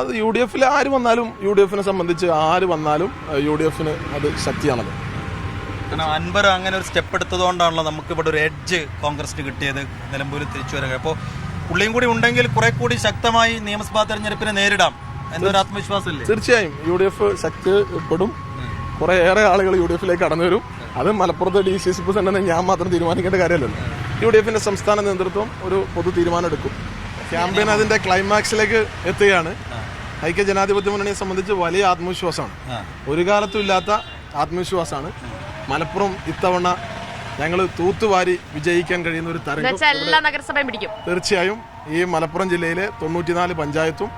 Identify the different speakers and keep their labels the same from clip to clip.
Speaker 1: അത് U D എഫിൽ ആര് വന്നാലും യു ഡി എഫിനെ സംബന്ധിച്ച് ആര് വന്നാലും യു ഡി എഫിന് അത് ശക്തിയാണത്.
Speaker 2: കാരണം അൻവർ അങ്ങനെ ഒരു സ്റ്റെപ്പ് എടുത്തതുകൊണ്ടാണല്ലോ നമുക്ക് ഇവിടെ ഒരു എഡ്ജ് കോൺഗ്രസിന് കിട്ടിയത് നിലമ്പൂരിൽ തിരിച്ചു വരിക അപ്പോൾ പുള്ളിയും കൂടി ഉണ്ടെങ്കിൽ കുറെ കൂടി ശക്തമായി നിയമസഭാ തെരഞ്ഞെടുപ്പിനെ നേരിടാം എന്നൊരു ആത്മവിശ്വാസമില്ലേ?
Speaker 1: തീർച്ചയായും യു ഡി എഫ് ശക്തിപ്പെടും കുറെ ഏറെ ആളുകൾ യു ഡി എഫിലേക്ക് കടന്നു വരും. അത് മലപ്പുറത്ത് ഡി സി സി പ്രസിഡന്റ് ഞാൻ മാത്രം തീരുമാനിക്കേണ്ട കാര്യമല്ലല്ലോ. യു ഡി എഫിന്റെ സംസ്ഥാന നേതൃത്വം ഒരു പൊതു തീരുമാനം എടുക്കും ക്യാമ്പയിൻ അതിന്റെ ക്ലൈമാക്സിലേക്ക് എത്തുകയാണ്. ഐക്യ ജനാധിപത്യ മുന്നണിയെ സംബന്ധിച്ച് വലിയ ആത്മവിശ്വാസമാണ്. ഒരു കാലത്തും ഇല്ലാത്ത ആത്മവിശ്വാസമാണ്. മലപ്പുറം ഇത്തവണ ഞങ്ങൾ തൂത്തുവാരി വിജയിക്കാൻ കഴിയുന്ന ഒരു തരം
Speaker 3: എന്നുവെച്ചാൽ എല്ലാ നഗരസഭയും പിടിക്കും.
Speaker 1: തീർച്ചയായും ഈ മലപ്പുറം ജില്ലയിലെ തൊണ്ണൂറ്റിനാല് പഞ്ചായത്തും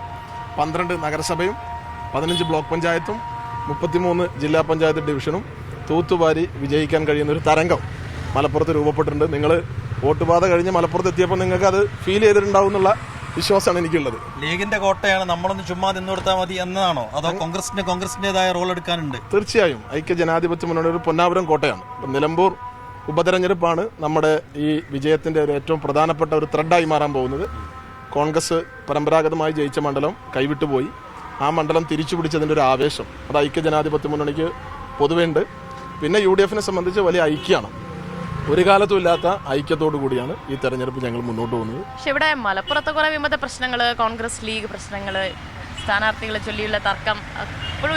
Speaker 1: പന്ത്രണ്ട് നഗരസഭയും പതിനഞ്ച് ബ്ലോക്ക് പഞ്ചായത്തും മുപ്പത്തിമൂന്ന് ജില്ലാ പഞ്ചായത്ത് ഡിവിഷനും തൂത്തുവാരി വിജയിക്കാൻ കഴിയുന്ന ഒരു തരംഗം മലപ്പുറത്ത് രൂപപ്പെട്ടിട്ടുണ്ട്. നിങ്ങൾ വോട്ടുപാത കഴിഞ്ഞ് മലപ്പുറത്ത് എത്തിയപ്പോൾ നിങ്ങൾക്ക് അത് ഫീൽ ചെയ്തിട്ടുണ്ടാവും എന്നുള്ള വിശ്വാസമാണ് എനിക്കുള്ളത്.
Speaker 2: ലീഗിന്റെ കോട്ടയാണ് നമ്മളൊന്ന് ചുമ്മാ നിന്ന് കൊടുത്താൽ മതി എന്നതാണോ? അതോ കോൺഗ്രസിന് കോൺഗ്രസിന്റേതായ റോൾ എടുക്കാനുണ്ട്?
Speaker 1: തീർച്ചയായും. ഐക്യ ജനാധിപത്യ മുന്നണി ഒരു പൊന്നാപുരം കോട്ടയാണ്. നിലമ്പൂർ ഉപതെരഞ്ഞെടുപ്പാണ് നമ്മുടെ ഈ വിജയത്തിന്റെ ഒരു ഏറ്റവും പ്രധാനപ്പെട്ട ഒരു ത്രെഡായി മാറാൻ പോകുന്നത്. കോൺഗ്രസ് പരമ്പരാഗതമായി ജയിച്ച മണ്ഡലം കൈവിട്ടുപോയി. ആ മണ്ഡലം തിരിച്ചു പിടിച്ചതിന്റെ ഒരു ആവേശം. അത് ഐക്യ ജനാധിപത്യ മുന്നണിക്ക് പൊതുവെ ഉണ്ട്. പിന്നെ യു ഡി എഫിനെ സംബന്ധിച്ച് വലിയ ഐക്യമാണ്. ഒരു കാലത്തും ഇല്ലാത്ത ഐക്യത്തോടു കൂടിയാണ് ഈ തെരഞ്ഞെടുപ്പ് ഞങ്ങൾ മുന്നോട്ട് പോകുന്നത്.
Speaker 3: പക്ഷെ ഇവിടെ മലപ്പുറത്ത് കുറെ വിമത പ്രശ്നങ്ങൾ കോൺഗ്രസ് ലീഗ് പ്രശ്നങ്ങൾ സ്ഥാനാർത്ഥികളെ ചൊല്ലിയുള്ള തർക്കം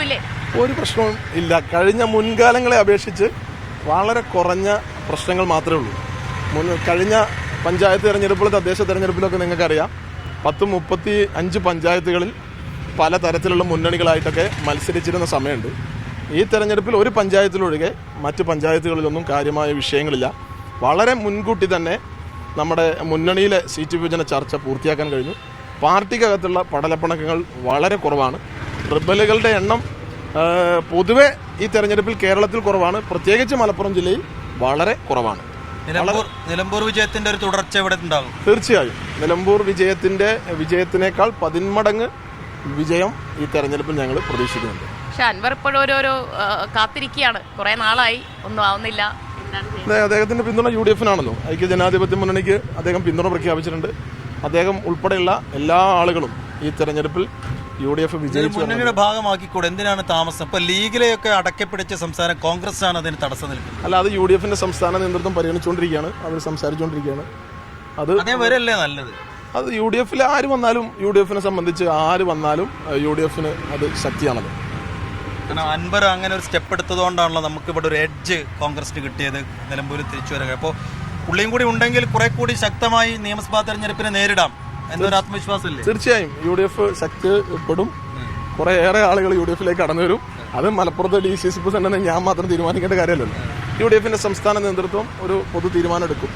Speaker 3: ഇല്ലേ?
Speaker 1: ഒരു പ്രശ്നവും ഇല്ല. കഴിഞ്ഞ മുൻകാലങ്ങളെ അപേക്ഷിച്ച് വളരെ കുറഞ്ഞ പ്രശ്നങ്ങൾ മാത്രമേ ഉള്ളൂ. മുൻ കഴിഞ്ഞ പഞ്ചായത്ത് തെരഞ്ഞെടുപ്പിലും തദ്ദേശ തെരഞ്ഞെടുപ്പിലൊക്കെ നിങ്ങൾക്കറിയാം. പത്ത് മുപ്പത്തി അഞ്ച് പഞ്ചായത്തുകളിൽ പല തരത്തിലുള്ള മുന്നണികളായിട്ടൊക്കെ മത്സരിച്ചിരുന്ന സമയമുണ്ട്. ഈ തെരഞ്ഞെടുപ്പിൽ ഒരു പഞ്ചായത്തിലൊഴികെ മറ്റ് പഞ്ചായത്തുകളിലൊന്നും കാര്യമായ വിഷയങ്ങളില്ല. വളരെ മുൻകൂട്ടി തന്നെ നമ്മുടെ മുന്നണിയിലെ സീറ്റ് വിഭജന ചർച്ച പൂർത്തിയാക്കാൻ കഴിഞ്ഞു. പാർട്ടിക്കകത്തുള്ള പടലപ്പിണക്കങ്ങൾ വളരെ കുറവാണ്. റിബലുകളുടെ എണ്ണം പൊതുവെ ഈ തെരഞ്ഞെടുപ്പിൽ കേരളത്തിൽ കുറവാണ്. പ്രത്യേകിച്ച് മലപ്പുറം ജില്ലയിൽ വളരെ കുറവാണ്.
Speaker 2: നിലമ്പൂർ നിലമ്പൂർ വിജയത്തിന്റെ ഒരു തുടർച്ച ഇവിടെ ഉണ്ടാകും?
Speaker 1: തീർച്ചയായും. നിലമ്പൂർ വിജയത്തിന്റെ വിജയത്തിനേക്കാൾ പതിന്മടങ്ങ് വിജയം ഈ തെരഞ്ഞെടുപ്പിൽ ഞങ്ങൾ പ്രതീക്ഷിക്കുന്നുണ്ട്.
Speaker 3: പക്ഷെ അൻവർ ഇപ്പോഴും ഓരോരോ കാത്തിരിക്കുകയാണ്. കുറെ നാളായി. ഒന്നും ആവുന്നില്ല?
Speaker 1: അദ്ദേഹത്തിന്റെ പിന്തുണ യു ഡി എഫിനാണല്ലോ ഐക്യ ജനാധിപത്യ മുന്നണിക്ക് അദ്ദേഹം പിന്തുണ പ്രഖ്യാപിച്ചിട്ടുണ്ട്. അദ്ദേഹം ഉൾപ്പെടെയുള്ള എല്ലാ ആളുകളും ഈ തെരഞ്ഞെടുപ്പിൽ യു ഡി എഫ് വിജയിച്ചു
Speaker 2: മുന്നണിയുടെ ഭാഗമാക്കിക്കൂടെ? എന്തിനാണ് താമസം? ഇപ്പൊ ലീഗിലെയൊക്കെ അടക്കപ്പിടിച്ച സംസ്ഥാനം കോൺഗ്രസ് ആണ് അതിന് തടസ്സം നിൽക്കുന്നത്.
Speaker 1: അല്ല അത് യു ഡി എഫിന്റെ സംസ്ഥാന നേതൃത്വം പരിഗണിച്ചുകൊണ്ടിരിക്കുകയാണ്. അവർ സംസാരിച്ചുകൊണ്ടിരിക്കുകയാണ്. അത്
Speaker 2: അതേവരല്ലേ നല്ലത്?
Speaker 1: അത് യു ഡി എഫിൽ ആര് വന്നാലും യു ഡി എഫിനെ സംബന്ധിച്ച് ആര് വന്നാലും യു ഡി എഫിന് അത് ശക്തിയാണത്.
Speaker 2: കാരണം അൻവർ അങ്ങനെ ഒരു സ്റ്റെപ്പ് എടുത്തതുകൊണ്ടാണല്ലോ നമുക്ക് ഇവിടെ ഒരു എഡ്ജ് കോൺഗ്രസിന് കിട്ടിയത് നിലമ്പൂരിൽ തിരിച്ചു വരിക അപ്പോൾ പുള്ളിയും കൂടി ഉണ്ടെങ്കിൽ കുറെ കൂടി ശക്തമായി നിയമസഭാ തെരഞ്ഞെടുപ്പിനെ നേരിടാം എന്നൊരു ആത്മവിശ്വാസമില്ലേ?
Speaker 1: തീർച്ചയായും. യു ഡി എഫ് ശക്തിപ്പെടും. കുറെ ഏറെ ആളുകൾ യു ഡി എഫിലേക്ക് കടന്നു വരും. അത് മലപ്പുറത്ത് ഡി സി സി പ്രസിഡന്റ് ഞാൻ മാത്രം തീരുമാനിക്കേണ്ട കാര്യമല്ലല്ലോ. യു ഡി എഫിന്റെ സംസ്ഥാന നേതൃത്വം ഒരു പൊതു തീരുമാനം എടുക്കും